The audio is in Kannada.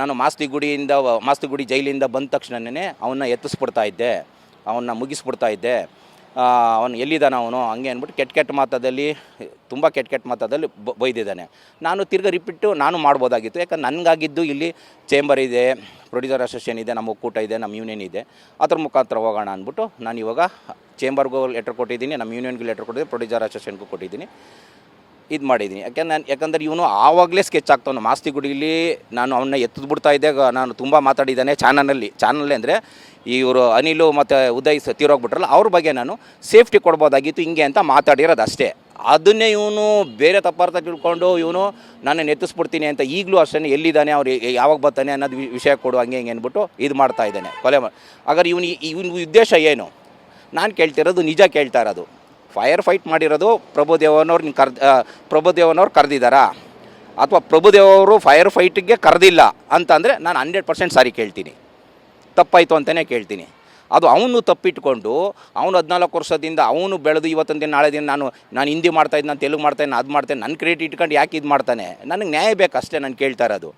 ನಾನು ಮಾಸ್ತಿಗುಡಿಯಿಂದ, ಮಾಸ್ತಿಗುಡಿ ಜೈಲಿಂದ ಬಂದ ತಕ್ಷಣನೇ ಅವನ್ನ ಎತ್ತಿಸ್ಬಿಡ್ತಾ ಇದ್ದೆ. ಅವನ್ನ ಮುಗಿಸ್ಬಿಡ್ತಾ ಇದ್ದೆ. ಅವನು ಎಲ್ಲಿದ್ದಾನೆ ಅವನು? ಹಂಗೆ ಅಂದ್ಬಿಟ್ಟು ಕೆಟ್ಟ ಕೆಟ್ಟ ಮಾತದಲ್ಲಿ, ತುಂಬ ಕೆಟ್ಟ ಕೆಟ್ಟ ಮಾತದಲ್ಲಿ ಬೈದಿದ್ದಾನೆ. ನಾನು ತಿರ್ಗ ರಿಪೀಟು ನಾನು ಮಾಡ್ಬೋದಾಗಿತ್ತು. ಯಾಕಂದ್ರೆ ನನಗಾಗಿದ್ದು ಇಲ್ಲಿ ಚೇಂಬರ್ ಇದೆ, ಪ್ರೊಡ್ಯೂಸರ್ ಅಸೋಸಿಯೇಷನ್ ಇದೆ, ನಮ್ಮ ಒಕ್ಕೂಟ ಇದೆ, ನಮ್ಮ ಯೂನಿಯನ್ ಇದೆ. ಅದ್ರ ಮುಖಾಂತರ ಹೋಗೋಣ ಅಂದ್ಬಿಟ್ಟು ನಾನು ಇವಾಗ ಚೇಂಬರ್ಗೂ ಲೆಟ್ರ್ ಕೊಟ್ಟಿದ್ದೀನಿ, ನಮ್ಮ ಯೂನಿಯನ್ಗೂ ಲೆಟ್ರ್ ಕೊಟ್ಟಿದ್ದೀನಿ, ಪ್ರೊಡ್ಯೂಸರ್ ಅಸೋಸಿಯೇಷನ್ಗೂ ಕೊಟ್ಟಿದ್ದೀನಿ. ಇದು ಮಾಡಿದ್ದೀನಿ ಯಾಕೆಂದ್ರೆ ನಾನು ಯಾಕಂದ್ರೆ ಇವನು ಆವಾಗಲೇ ಸ್ಕೆಚ್ ಆಗ್ತಾವನು ಮಾಸ್ತಿಗುಡಿಲಿ ನಾನು ಅವನ್ನ ಎತ್ತದ್ ಬಿಡ್ತಾ ಇದ್ದೆ. ಗ- ನಾನು ತುಂಬ ಮಾತಾಡಿದ್ದಾನೆ ಚಾನಲಲ್ಲಿ ಚಾನಲ್ಲಿ ಅಂದರೆ ಇವರು ಅನಿಲು ಮತ್ತು ಉದಯ್ ತೀರೋಗ್ಬಿಟ್ರಲ್ಲ ಅವ್ರ ಬಗ್ಗೆ ನಾನು ಸೇಫ್ಟಿ ಕೊಡ್ಬೋದಾಗಿತ್ತು, ಹಿಂಗೆ ಅಂತ ಮಾತಾಡಿರೋದು ಅಷ್ಟೇ. ಅದನ್ನೇ ಇವನು ಬೇರೆ ತಪ್ಪಾರ್ಥ ತಿಳ್ಕೊಂಡು ಇವನು ನನ್ನನ್ನು ಎತ್ತಿಸ್ಬಿಡ್ತೀನಿ ಅಂತ ಈಗಲೂ ಅಷ್ಟೇ ಎಲ್ಲಿದ್ದಾನೆ, ಅವ್ರು ಯಾವಾಗ ಬರ್ತಾನೆ ಅನ್ನೋದು ವಿಷಯ ಕೊಡು, ಹಂಗೆ ಹಿಂಗೆ ಅಂದ್ಬಿಟ್ಟು ಇದು ಮಾಡ್ತಾ ಇದ್ದಾನೆ. ಕೊಲೆ ಮಾಡಿ ಹಾಗಾದ್ರೆ ಇವನು ಇವನ ಉದ್ದೇಶ ಏನು? ನಾನು ಕೇಳ್ತಿರೋದು ನಿಜ ಕೇಳ್ತಾ ಇರೋದು. ಫೈರ್ ಫೈಟ್ ಮಾಡಿರೋದು ಪ್ರಭುದೇವನವ್ರು ನಿಮ್ಮ ಕರ್ದು ಪ್ರಭುದೇವನವ್ರು ಕರೆದಿದ್ದಾರಾ ಅಥವಾ ಪ್ರಭುದೇವರು ಫೈರ್ ಫೈಟಿಗೆ ಕರೆದಿಲ್ಲ ಅಂತಂದರೆ ನಾನು ಹಂಡ್ರೆಡ್ ಪರ್ಸೆಂಟ್ ಸಾರಿ ಕೇಳ್ತೀನಿ. ತಪ್ಪಾಯಿತು ಅಂತಲೇ ಕೇಳ್ತೀನಿ. ಅದು ಅವನು ತಪ್ಪಿಟ್ಕೊಂಡು, ಅವನು ಹದಿನಾಲ್ಕು ವರ್ಷದಿಂದ ಅವನು ಬೆಳೆದು ಇವತ್ತೊಂದು ದಿನ, ನಾಳೆ ದಿನ ನಾನು ನಾನು ಹಿಂದಿ ಮಾಡ್ತಾಯಿದ್ದೆ ನಾನು ತೆಲುಗು ಮಾಡ್ತಾಯಿದ್ದೆ ಅದು ಮಾಡ್ತೇನೆ ನನ್ನ ಕ್ರೆಡಿಟ್ ಇಟ್ಕೊಂಡು ಯಾಕೆ ಇದು ಮಾಡ್ತಾನೆ? ನನಗೆ ನ್ಯಾಯ ಬೇಕು ಅಷ್ಟೇ ನಾನು ಕೇಳ್ತಾ ಇರೋದು.